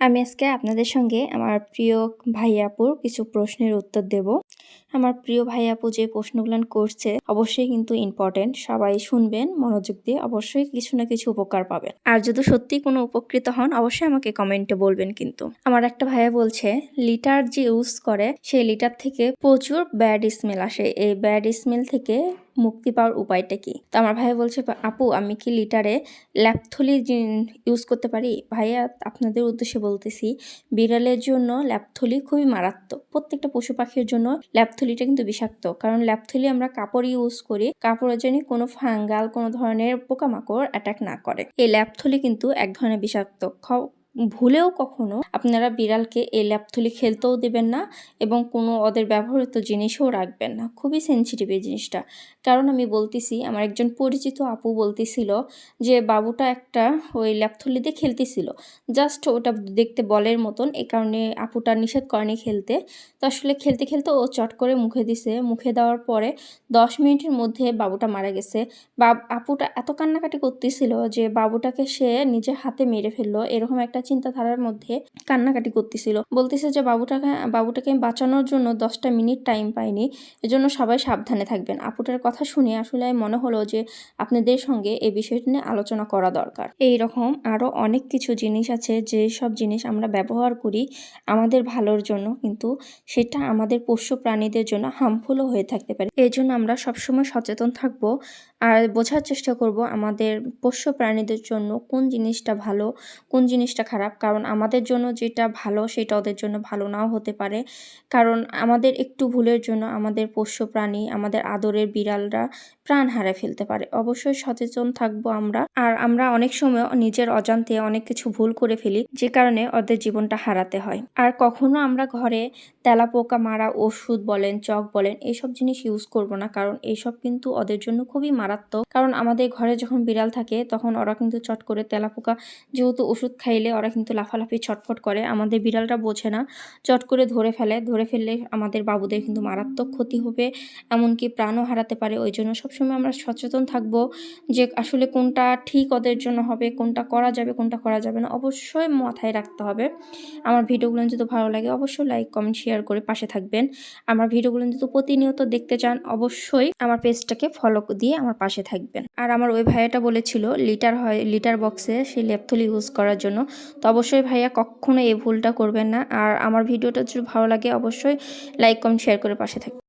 আমি আজকে আপনাদের সঙ্গে আমার প্রিয় ভাই আপুর কিছু প্রশ্নের উত্তর দেব। আমার প্রিয় ভাই আপু যে প্রশ্নগুলো করছে, অবশ্যই কিন্তু ইম্পর্টেন্ট সবাই শুনবেন, মনোযোগ দিয়ে অবশ্যই কিছু না কিছু উপকার পাবেন। আর যদি সত্যি কোনো উপকৃত হন, অবশ্যই আমাকে কমেন্টে বলবেন কিন্তু। আমার একটা ভাইয়া বলছে, লিটার যে ইউজ করে, সেই লিটার থেকে প্রচুর ব্যাড স্মেল আসে। এই ব্যাড স্মেল থেকে মুক্তি পাওয়ার উপায়টা কি? তো আমার ভাইয়া বলছে, আপু, আমি কি লিটারে ল্যাপথলি ইউজ করতে পারি? ভাইয়া, আপনাদের উদ্দেশ্যে বলতেছি, বিড়ালের জন্য ল্যাপথলি খুবই মারাত্মক। প্রত্যেকটা পশু পাখির জন্য ল্যাপথলিটা কিন্তু বিষাক্ত। কারণ ল্যাপথলি আমরা কাপড় ইউজ করি, কাপড়ের জন্য কোনো ফাঙ্গাল, কোনো ধরনের পোকামাকড় অ্যাটাক না করে। এই ল্যাপথলি কিন্তু এক ধরনের বিষাক্ত। ভুলেও কখনো আপনারা বিড়ালকে এই ল্যাপথলি খেলতেও দেবেন না এবং কোনো ওদের ব্যবহৃত জিনিসও রাখবেন না। খুবই সেন্সিটিভ এই জিনিসটা। কারণ আমি বলতেছি, আমার একজন পরিচিত আপু বলতেছিল যে, বাবুটা একটা ওই ল্যাপথলিতে খেলতেছিল। জাস্ট ওটা দেখতে বলের মতন। এ কারণে আপুটা নিষেধ করেনি খেলতে। তো আসলে খেলতে খেলতে ও চট করে মুখে দিছে। মুখে দেওয়ার পরে দশ মিনিটের মধ্যে বাবুটা মারা গেছে। বা আপুটা এত কান্নাকাটি করতেছিল যে, বাবুটাকে সে নিজের হাতে মেরে ফেলল। এরকম একটা চিন্তাধারার মধ্যে কান্নাকাটি করতেছিল। বলতেছে যে, বাবুটাকে বাবুটাকে বাঁচানোর জন্য দশটা মিনিট টাইম পাইনি। এজন্য সবাই সাবধানে থাকবেন। আপুটার কথা শুনে আসলে মনে হলো যে, আপনাদের সঙ্গে এই বিষয়টি নিয়ে আলোচনা করা দরকার। এই রকম আরও অনেক কিছু জিনিস আছে যে সব জিনিস আমরা ব্যবহার করি আমাদের ভালোর জন্য, কিন্তু সেটা আমাদের পোষ্য প্রাণীদের জন্য হার্মফুলও হয়ে থাকতে পারে। এই জন্য আমরা সবসময় সচেতন থাকব আর বোঝার চেষ্টা করব আমাদের পোষ্য প্রাণীদের জন্য কোন জিনিসটা ভালো, কোন জিনিসটা খারাপ। কারণ আমাদের জন্য যেটা ভালো, সেটা ওদের জন্য ভালো নাও হতে পারে। কারণ আমাদের একটু ভুলের জন্য আমাদের পোষ্য প্রাণী, আমাদের আদরের বিড়ালরা প্রাণ হারে ফেলতে পারে। অবশ্যই সচেতন থাকব আমরা। আর আমরা অনেক সময় নিজের অজান্তে অনেক কিছু ভুল করে ফেলি, যে কারণে ওদের জীবনটা হারাতে হয়। আর কখনো আমরা ঘরে তেলাপোকা মারা ওষুধ বলেন, চক বলেন এইসব জিনিস ইউজ করব না। কারণ এইসব কিন্তু ওদের জন্য খুবই মারাত্মক। কারণ আমাদের ঘরে যখন বিড়াল থাকে, তখন ওরা কিন্তু চট করে তেলাপোকা যেহেতু ওষুধ খাইলে ওরা কিন্তু লাফালাফি, ছটফট করে। আমাদের বিড়ালটা বোঝে না, চট করে ধরে ফেলে। ধরে ফেললে আমাদের বাবুদের কিন্তু মারাত্মক ক্ষতি হবে, এমনকি প্রাণও হারাতে পারে। ওই জন্য সবসময় আমরা সচেতন থাকব যে আসলে কোনটা ঠিক ওদের জন্য হবে, কোনটা করা যাবে, কোনটা করা যাবে না, অবশ্যই মাথায় রাখতে হবে। আমার ভিডিওগুলো যদি ভালো লাগে অবশ্যই লাইক, কমেন্ট, শেয়ার করে পাশে থাকবেন। আমার ভিডিওগুলো যদি প্রতিনিয়ত দেখতে চান অবশ্যই আমার পেজটাকে ফলো দিয়ে আমার পাশে থাকবেন। আর আমার ওই ভাইয়াটা বলেছিল, লিটার হয়, লিটার বক্সে সেই ল্যাপথলি ইউজ করার জন্য। তো অবশ্যই ভাইয়া কখনো এই ভুলটা করবেন না। আর আমার ভিডিওটা যদি ভালো লাগে, অবশ্যই লাইক কমেন্ট শেয়ার করে পাশে থাকবেন।